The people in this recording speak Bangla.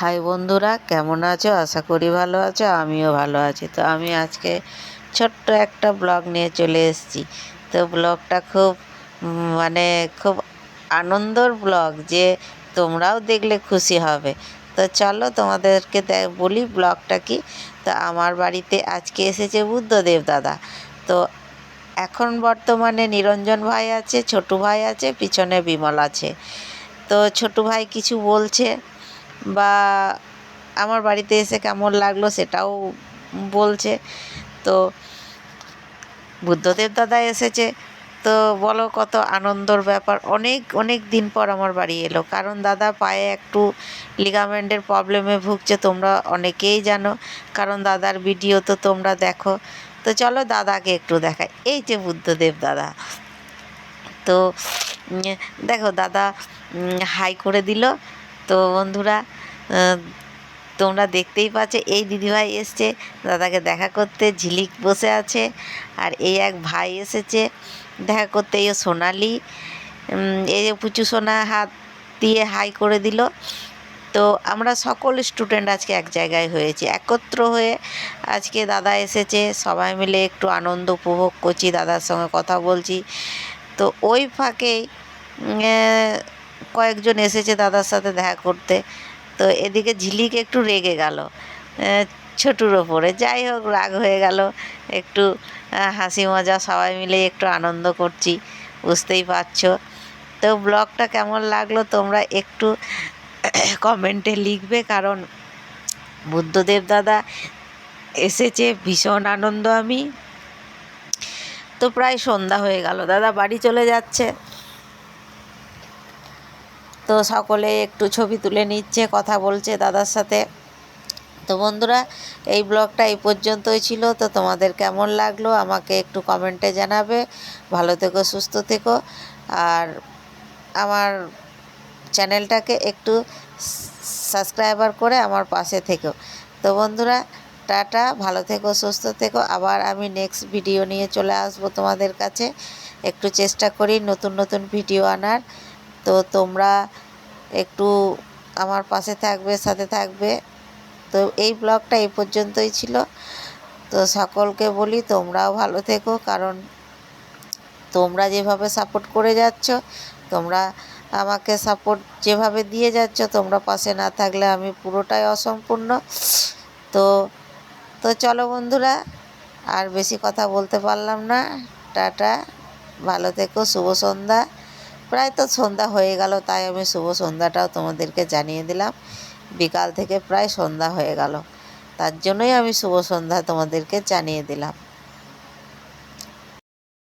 হাই বন্ধুরা, কেমন আছো? আশা করি ভালো আছো, আমিও ভালো আছি। তো আমি আজকে ছোট্ট একটা ব্লগ নিয়ে চলে এসেছি। তো ব্লগটা খুব মানে খুব আনন্দর ব্লগ যে তোমরাও দেখলে খুশি হবে। তো চলো তোমাদেরকে বলি ব্লগটা কি? তো আমার বাড়িতে আজকে এসেছে বুদ্ধদেব দাদা। তো এখন বর্তমানে নিরঞ্জন ভাই আছে, ছোটু ভাই আছে, পিছনে বিমল আছে। তো ছোটু ভাই কিছু বলছে। বা আমার বাড়িতে এসে কেমন লাগল সেটাও বলছে। তো বুদ্ধদেব দাদা এসেছে। তো বলো কত আনন্দর ব্যাপার। অনেক অনেক দিন পর আমার বাড়ি এলো। কারণ দাদা পায়ে একটু লিগামেন্টের প্রবলেমে ভুগছে, তোমরা অনেকেই জানো। কারণ দাদার ভিডিও তো তোমরা দেখো। তো চলো দাদাকে একটু দেখাই। এই যে বুদ্ধদেব দাদা। তো দেখো দাদা হাই করে দিল। তো বন্ধুরা তোমরা দেখতেই পাচ্ছ, এই দিদিভাই এসছে, দাদাকে দেখা করতে, ঝিলিক বসে আছে, আর এই এক ভাই এসেছে, দেখা করতে, এই সোনালি এই যে পুচু সোনা হাত দিয়ে হাই করে দিল। তো আমরা সকল স্টুডেন্ট আজকে এক জায়গায় হয়েছি, একত্র হয়ে আজকে দাদা এসেছে, সবাই মিলে একটু আনন্দ উপভোগ করছি, দাদার সঙ্গে কথা বলছি। তো ওই ফাঁকেই কয়েকজন এসেছে দাদার সাথে দেখা করতে। তো এদিকে ঝিলিক একটু রেগে গেল ছোটুর ওপরে। যাই হোক, রাগ হয়ে গেল, একটু হাসি মজা, সবাই মিলে একটু আনন্দ করছি, বুঝতেই পারছ। তো ব্লগটা কেমন লাগল তোমরা একটু কমেন্টে লিখবে, কারণ বুদ্ধদেব দাদা এসেছে, ভীষণ আনন্দ আমি। তো প্রায় সন্ধ্যা হয়ে গেল, দাদা বাড়ি চলে যাচ্ছে। তো সকলে একটু ছবি তুলে নিচ্ছে, কথা বলছে দাদার সাথে। তো বন্ধুরা, এই ব্লগটা এই পর্যন্তই ছিল। তো তোমাদের কেমন লাগল আমাকে একটু কমেন্টে জানাবে। ভালো থেকো, সুস্থ থেকো। আর আমার চ্যানেলটাকে একটু সাবস্ক্রাইবার করে আমার পাশে থেকো। তো বন্ধুরা, টাটা, ভালো থেকো, সুস্থ থেকো। আবার আমি নেক্সট ভিডিও নিয়ে চলে আসব তোমাদের কাছে। একটু চেষ্টা করি নতুন নতুন ভিডিও আনার। তো তোমরা একটু আমার পাশে থাকবে, সাথে থাকবে। তো এই ব্লগটা এই পর্যন্তই ছিল। তো সকলকে বলি, তোমরাও ভালো থেকো, কারণ তোমরা যেভাবে সাপোর্ট করে যাচ্ছ, তোমরা আমাকে সাপোর্ট যেভাবে দিয়ে যাচ্ছ, তোমরা পাশে না থাকলে আমি পুরোটাই অসম্পূর্ণ। তো তো চলো বন্ধুরা, আর বেশি কথা বলতে পারলাম না। টাটা, ভালো থেকো, শুভ সন্ধ্যা। প্রায় তো সন্ধ্যা হয়ে গেল, তাই আমি শুভ সন্ধ্যাটাও তোমাদেরকে জানিয়ে দিলাম। বিকাল থেকে প্রায় সন্ধ্যা হয়ে গেল, তার জন্যই আমি শুভ সন্ধ্যা তোমাদেরকে জানিয়ে দিলাম।